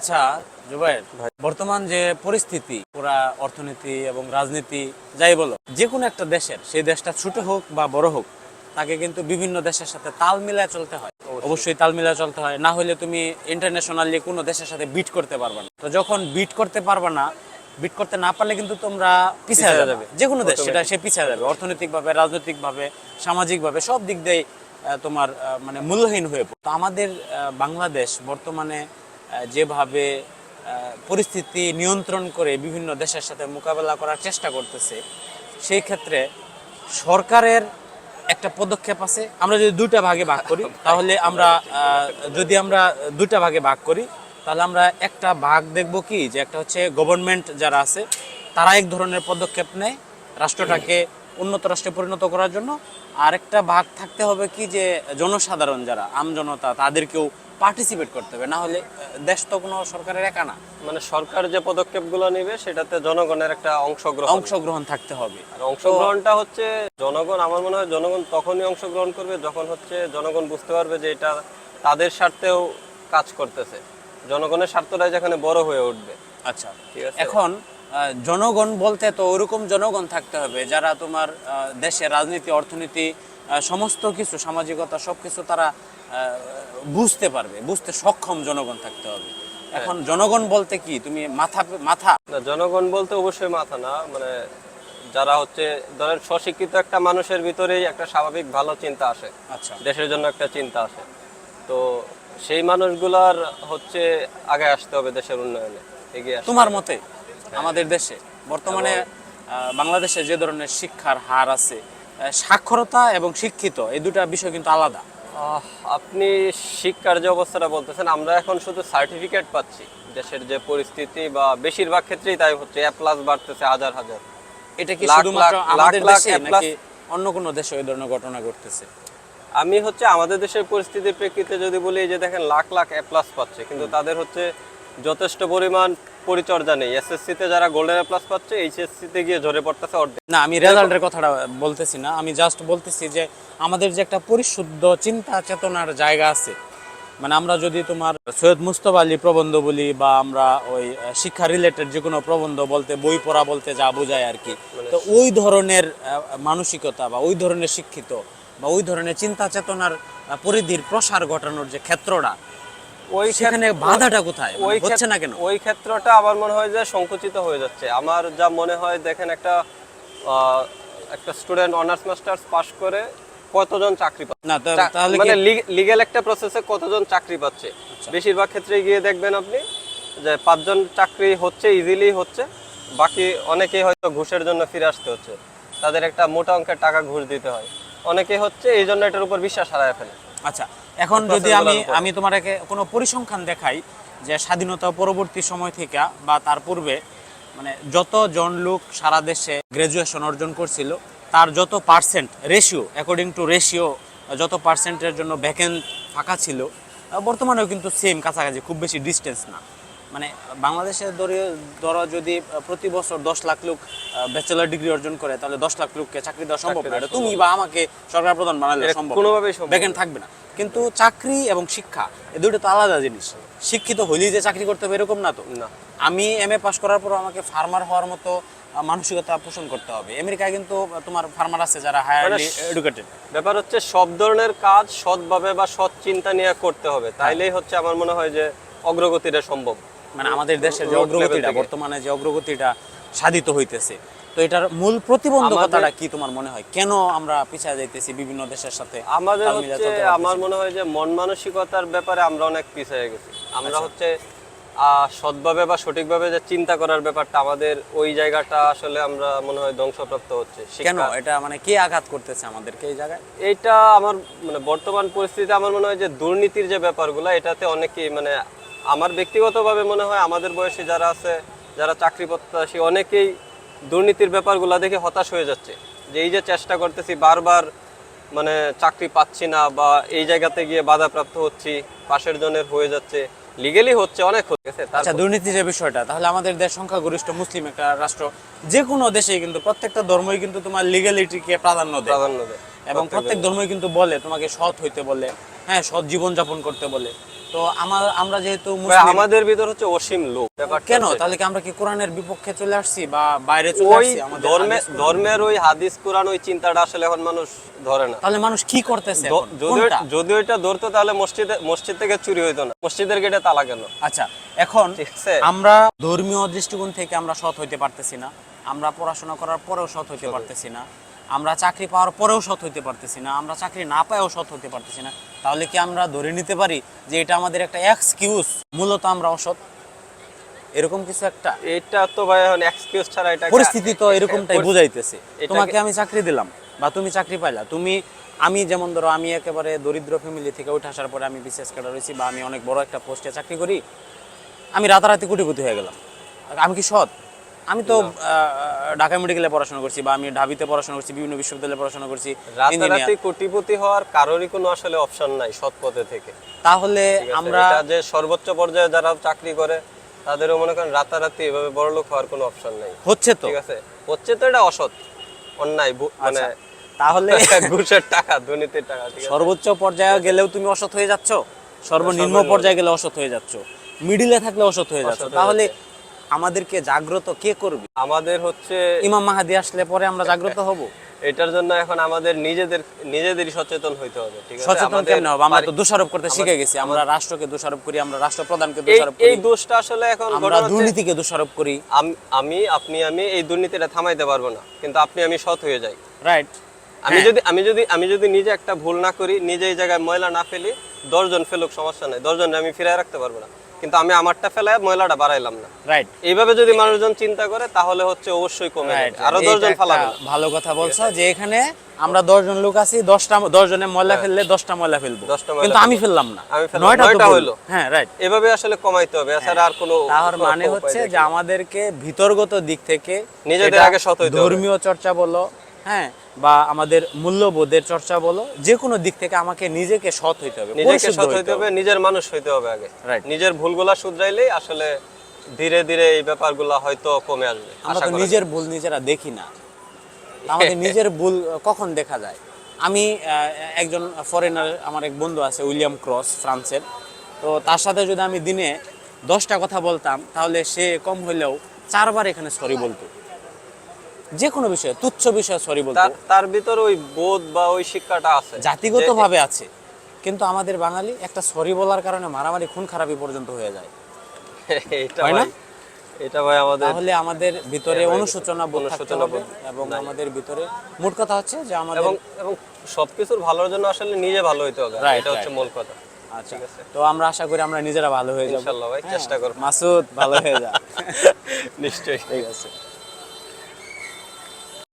আচ্ছা জুবাইর বর্তমান যে পরিস্থিতি পুরা অর্থনীতি এবং রাজনীতি যাই বলো যে কোনো একটা দেশের সেই দেশটা ছোট হোক বা বড় হোক তাকে কিন্তু বিভিন্ন দেশের সাথে তাল মিলায় চলতে হয়। অবশ্যই। তাল মিলায় চলতে হয়। না হলে তুমি ইন্টারন্যাশনালি কোনো দেশের সাথে বিট করতে পারবে না। তো যখন বিট করতে পারবে না বিট করতে না পারলে কিন্তু তোমরা পিছিয়ে যাবে। যে কোনো দেশ সেটা সে পিছিয়ে যাবে। অর্থনৈতিকভাবে রাজনৈতিকভাবে সামাজিকভাবে সব দিক দিয়ে তোমার মানে মূল্যহীন হয়ে পড়ে। তো আমাদের বাংলাদেশ বর্তমানে যেভাবে পরিস্থিতি নিয়ন্ত্রণ করে বিভিন্ন দেশের সাথে মোকাবেলা করার চেষ্টা করতেছে সেই ক্ষেত্রে সরকারের একটা পদক্ষেপ আছে। আমরা যদি দুইটা ভাগে ভাগ করি তাহলে আমরা যদি আমরা দুইটা ভাগে ভাগ করি তাহলে আমরা একটা ভাগ দেখব কি? যে একটা হচ্ছে গভর্নমেন্ট যারা আছে তারা এক ধরনের পদক্ষেপ নেয় রাষ্ট্রটাকে উন্নত রাষ্ট্রে পরিণত করার জন্য। আর একটা ভাগ থাকতে হবে কি যে জনসাধারণ যারা আমজনতা তাদেরকেও পার্টিসিপেট করতে হবে। না হলে দেশ তো কোনো সরকারের একা না। মানে সরকার যে পদক্ষেপগুলো নেবে সেটাতে জনগণের একটা অংশগ্রহণ। অংশগ্রহণ থাকতে হবে। আর অংশগ্রহণটা হচ্ছে জনগণ আমার মনে হয় জনগণ তখনই অংশগ্রহণ করবে যখন হচ্ছে জনগণ বুঝতে পারবে যে এটা তাদের স্বার্থেও কাজ করতেছে। জনগণের স্বার্থটাই যেখানে বড় হয়ে উঠবে। আচ্ছা। ঠিক আছে? এখন জনগণ বলতে তো ওরকম জনগণ থাকতে হবে যারা তোমার দেশের রাজনীতি অর্থনীতি সমস্ত কিছু সামাজিকতা সবকিছু তারা আহ, বুঝতে পারবে বুঝতে সক্ষম জনগণ থাকতে হবে। এখন জনগণ বলতে কি? তুমি মাথা মাথা। না জনগণ বলতে অবশ্যই মাথা না মানে যারা হচ্ছে ধরেন স্বশিক্ষিত একটা মানুষের ভিতরেই একটা স্বাভাবিক ভালো চিন্তা আসে। আচ্ছা। দেশের জন্য একটা চিন্তা আসে। তো সেই মানুষগুলার হচ্ছে আগে আসতে হবে দেশের উন্নয়নে এগিয়ে তোমার মতে? আমাদের দেশে। বর্তমানে বাংলাদেশে যে ধরনের শিক্ষার হার আছে সাক্ষরতা এবং শিক্ষিত এই দুটা বিষয় কিন্তু আলাদা। আপনি শিক্ষার যে অবস্থাটা বলতেছেন আমরা এখন শুধু সার্টিফিকেট পাচ্ছি। দেশের যে পরিস্থিতি বা বেশিরভাগ ক্ষেত্রেই তাই হচ্ছে এ প্লাস বাড়তেছে হাজার হাজার। এটা কি শুধুমাত্র আমাদের দেশে নাকি অন্য কোনো দেশে ওই ধরনের ঘটনা ঘটতেছে? আমি হচ্ছে আমাদের দেশের পরিস্থিতির প্রেক্ষিতে যদি বলি যে দেখেন লাখ লাখ এ প্লাস পাচ্ছে। কিন্তু তাদের হচ্ছে যথেষ্ট পরিমাণ পরিচর্যা নেই। এসএসসি তে যারা গোল্ডেন প্লাস পাচ্ছে এইচএসসি তে গিয়ে ঝরে পড়তেছে অর্ধেক। না আমি রেজাল্টের কথাটা বলতেছি না। আমি জাস্ট বলতেছি যে আমাদের যে একটা পরিশুদ্ধ চিন্তা চেতনার জায়গা আছে। মানে আমরা যদি তোমার সৈয়দ মুস্তফা আলী প্রবন্ধ বলি বা আমরা ওই শিক্ষা রিলেটেড যে কোনো প্রবন্ধ বলতে বই পড়া বলতে যা বোঝায় আর কি। তো ওই ধরনের মানসিকতা বা ওই ধরনের শিক্ষিত বা ওই ধরনের চিন্তা চেতনার পরিধির প্রসার ঘটানোর যে ক্ষেত্রটা ওই সেখানে বাধাটা কোথায়? মানে ওই হচ্ছে না কেন? ওই ক্ষেত্রটা আমার মনে হয় যে সংকুচিত হয়ে যাচ্ছে। আমার যা মনে হয় দেখেন একটা একটা স্টুডেন্ট অনার্স মাস্টার্স পাশ করে কতজন চাকরি পাচ্ছে? না তাহলে মানে লিগ্যাল একটা প্রসেসে কতজন চাকরি পাচ্ছে? আচ্ছা। বেশিরভাগ ক্ষেত্রে গিয়ে দেখবেন আপনি যে পাঁচজন চাকরি হচ্ছে ইজিলি হচ্ছে। বাকি অনেকেই হয়তো ঘুষের জন্য ফিরে আসতে হচ্ছে। তাদের একটা মোটা অঙ্কের টাকা ঘুষ দিতে হয়। অনেকে হচ্ছে এই জন্য এটার উপর বিশ্বাস হারায় ফেলে। আচ্ছা এখন যদি আমি আমি তোমাকে কোনো পরিসংখ্যান দেখাই যে স্বাধীনতা পরবর্তী সময় থেকে বা তার পূর্বে মানে যত জন লোক সারা দেশে গ্রাজুয়েশন অর্জন করছিল তার যত percent ratio according to ratio যত পার্সেন্টের জন্য ভ্যাকেন্ট ফাঁকা ছিল বর্তমানেও কিন্তু সেম কাছাকাছি খুব বেশি ডিস্টেন্স না। মানে বাংলাদেশের ধরে ধরো যদি প্রতি বছর দশ লাখ লোক ব্যাচেলার ডিগ্রি অর্জন করে তাহলে দশ লাখ লোককে চাকরি দেওয়া সম্ভব না। তুমি বা আমাকে সরকার প্রধান বানালে সম্ভব কোনোভাবেই সম্ভব না। থাকবে না। কিন্তু চাকরি এবং শিক্ষা এই দুটো তো আলাদা জিনিস। শিক্ষিত হইলেই যে চাকরি করতে হবে এরকম না তো। না। আমি এম এ পাস করার পর আমাকে ফার্মার হওয়ার মতো মানসিকতা পোষণ করতে হবে। আমেরিকায় কিন্তু তোমার ফার্মার আছে যারা হায়ারলি মানে এডুকেটেড ব্যাপার হচ্ছে সব ধরনের কাজ সৎভাবে বা সৎ চিন্তা নিয়ে করতে হবে। তাইলেই হচ্ছে আমার মনে হয় যে অগ্রগতিটা সম্ভব। মানে আমাদের দেশের যে অগ্রগতিটা বর্তমানে যে অগ্রগতিটা সাধিত হইতেছে। তো এটার মূল প্রতিবন্ধকতাটা কি তোমার মনে হয়? কেন আমরা পিছিয়ে যাইতেছি বিভিন্ন দেশের সাথে? আমাদের হচ্ছে আমার মনে হয় যে মন মানসিকতার ব্যাপারে আমরা অনেক পিছিয়ে গেছি। আমরা আচ্ছা। হচ্ছে আহ, সৎভাবে বা সঠিকভাবে যে চিন্তা করার ব্যাপারটা আমাদের ওই জায়গাটা আসলে আমরা মনে হয় ধ্বংসপ্রাপ্ত হচ্ছে। কেন? এটা মানে কে আঘাত করতেছে আমাদেরকে এই জায়গায়? এইটা আমার মানে বর্তমান পরিস্থিতিতে আমার মনে হয় যে দুর্নীতির যে ব্যাপারগুলো এটাতে অনেকেই মানে আমার ব্যক্তিগতভাবে মনে হয় আমাদের বয়সী যারা আছে যারা চাকরি প্রত্যাশী অনেকেই দুর্নীতির ব্যাপারগুলো দেখে হতাশ হয়ে যাচ্ছে। যে এই যে চেষ্টা করতেছি বারবার মানে চাকরি পাচ্ছি না বা এই জায়গাতে গিয়ে বাধাপ্রাপ্ত হচ্ছি পাশের জনের হয়ে যাচ্ছে লিগেলি হচ্ছে অনেক হয়ে গেছে আচ্ছা দুর্নীতি যে বিষয়টা তাহলে আমাদের দেশ সংখ্যাগরিষ্ঠ মুসলিম একটা রাষ্ট্র। যে কোনো দেশেই কিন্তু প্রত্যেকটা ধর্মই কিন্তু তোমার লিগ্যালিটিকে প্রাধান্য দেয়। প্রাধান্য দেয় এবং প্রত্যেক ধর্মই। কিন্তু বলে তোমাকে সৎ হইতে বলে হ্যাঁ সৎ জীবন যাপন করতে বলে। তো আমার আমরা যেহেতু আমাদের ভিতর হচ্ছে অসীম লোক। কেন? তাহলে কি আমরা কি কোরআনের বিপক্ষে চলে আসছি বা বাইরে চলে আসছি আমাদের ধর্মে ধর্মের ওই হাদিস কোরআন ওই চিন্তাটা আসলে এখন মানুষ ধরে না। তাহলে মানুষ কি করতেছে যদি যদি ওইটা ধরতো তাহলে মসজিদে মসজিদ থেকে চুরি হইতো না। মসজিদের গেটে তালা কেন? আচ্ছা এখন আমরা ধর্মীয় দৃষ্টিকোণ থেকে আমরা সৎ হইতে পারতেছি না। আমরা পড়াশোনা করার পরেও সৎ হইতে পারতেছি না। আমরা চাকরি পাওয়ার পরেও সৎ হইতে পারতেছি না আমরা চাকরি না পায়েও সৎ হইতে পারতেছি না তাহলে কি আমরা ধরে নিতে পারি যে এটা আমাদের একটা এক্সকিউজ মূলত আমরা অসৎ। এরকম কিছু একটা? এটা তো ভাই এখন এক্সকিউজ ছাড়া এটা পরিস্থিতি তো এরকমটাই বুঝাইতেছে। তোমাকে আমি চাকরি দিলাম বা তুমি চাকরি পাইলা তুমি আমি যেমন ধরো আমি একেবারে দরিদ্র ফ্যামিলি থেকে উঠে আসার পরে আমি বিশেষ ক্যাডার হয়েছি বা আমি অনেক বড় একটা পোস্টে চাকরি করি আমি রাতারাতি কোটিপতি হয়ে গেলাম। আমি কি সৎ? আমি তো ঢাকা মেডিকেলে পড়াশোনা করছি বা আমি ঢাবিতে পড়াশোনা করছি বিভিন্ন বিশ্ববিদ্যালয়ে পড়াশোনা করছি রাতারাতি কোটিপতি হওয়ার কারোরই কোনো আসলে অপশন নাই সৎ পথে থেকে। তাহলে আমরা যে সর্বোচ্চ পর্যায়ে যারা চাকরি করে তাদেরও মনে করেন রাতারাতি এভাবে বড়লোক হওয়ার কোনো অপশন নাই। হচ্ছে তো। ঠিক আছে হচ্ছে তো এটা অসৎ অন্যায় মানে আচ্ছা, তাহলে ঘুষের টাকা দুর্নীতির টাকা ঠিক আছে। সর্বোচ্চ পর্যায়ে গেলেও তুমি অসৎ হয়ে যাচ্ছ? সর্বনিম্ন। পর্যায়ে গেলে অসৎ হয়ে যাচ্ছ। মিডিলে থাকলে অসৎ হয়ে যাচ্ছ। তাহলে আমাদেরকে জাগ্রত কে করবে? আমাদের হচ্ছে ইমাম মাহাদি আসলে পরে আমরা জাগ্রত হব? এটার জন্য এখন আমাদের নিজেদের নিজেদেরই সচেতন হইতে হবে ঠিক আছে? সচেতন কেমন হবে? আমরা তো দোষারোপ করতে শিখে গেছি আমরা রাষ্ট্রকে দোষারোপ করি আমরা রাষ্ট্রপ্রধানকে দোষারোপ এই দোষটা আসলে এখন আমরা দুর্নীতিকে দোষারোপ করি। আমি আপনি আমি এই দুর্নীতিটা থামাইতে পারব না কিন্তু আপনি আমি সৎ হয়ে যাই। রাইট আমি যদি আমি যদি আমি যদি নিজে একটা ভুল না করি নিজে এই জায়গায় ময়লা না ফেলি দশজন ফেলুক সমস্যা নাই। দশজন আমি ফিরায় রাখতে পারব না। কিন্তু আমি আমারটা ফেলায় ময়লাটা বাড়াইলাম না। রাইট এইভাবে যদি মানুষজন চিন্তা করে তাহলে হচ্ছে অবশ্যই কমে যাবে। আরও দশজন ফালাবে ভালো কথা বলছো যে এখানে আমরা দশজন লোক আছি দশটা দশ জনের ময়লা ফেললে দশটা ময়লা ফেলব। হ্যাঁ। দশটা কিন্তু আমি ফেললাম না। আমি নয়টা তো হইল। হ্যাঁ রাইট এভাবে আসলে কমাইতে হবে। এছাড়া আর কোনো তাহার মানে হচ্ছে যে আমাদেরকে ভিতরগত দিক থেকে নিজেদের আগে হবে। ধর্মীয় চর্চা বলো হ্যাঁ বা আমাদের মূল্যবোধের চর্চা বলো যে কোনো দিক থেকে আমাকে নিজেকে সৎ হইতে হবে নিজেকে সৎ হইতে হবে নিজের মানুষ হইতে হবে আগে। Right. নিজের ভুলগুলা শুধরাইলেই আসলে ধীরে ধীরে এই ব্যাপারগুলা হয়তো কমে আসবে আমরা তো নিজের ভুল নিজেরা দেখি না। আমাদের নিজের ভুল কখন দেখা যায়? আমি একজন ফরেনার আমার এক বন্ধু আছে উইলিয়াম ক্রস ফ্রান্সের। তো তার সাথে যদি আমি দিনে দশটা কথা বলতাম তাহলে সে কম হইলেও চারবার এখানে সরি বলতো। যে কোনো বিষয়ে তুচ্ছ বিষয়ে সরি বলতো তার তার ভিতর ওই বোধ বা ওই শিক্ষাটা আছে। জাতিগতভাবে আছে। কিন্তু আমাদের বাঙালি একটা সরি বলার কারণে মারামারি খুন খারাপি পর্যন্ত হয়ে যায়। এটা হয় না? এটা ভাই আমাদের তাহলে আমাদের ভিতরে অনুশোচনা বোধ থাকতে হবে এবং আমাদের ভিতরে মোট কথা হচ্ছে যে আমাদের এবং এবং সবকিছুর ভালোর জন্য আসলে নিজে ভালো হইতে হবে। এটা হচ্ছে মূল কথা। আচ্ছা। ঠিক আছে। তো আমরা আশা করি আমরা নিজেরা ভালো হয়ে যাব। ইনশাআল্লাহ ভাই চেষ্টা করব। মাসুদ ভালো হয়ে যা। নিশ্চয়ই। ঠিক আছে।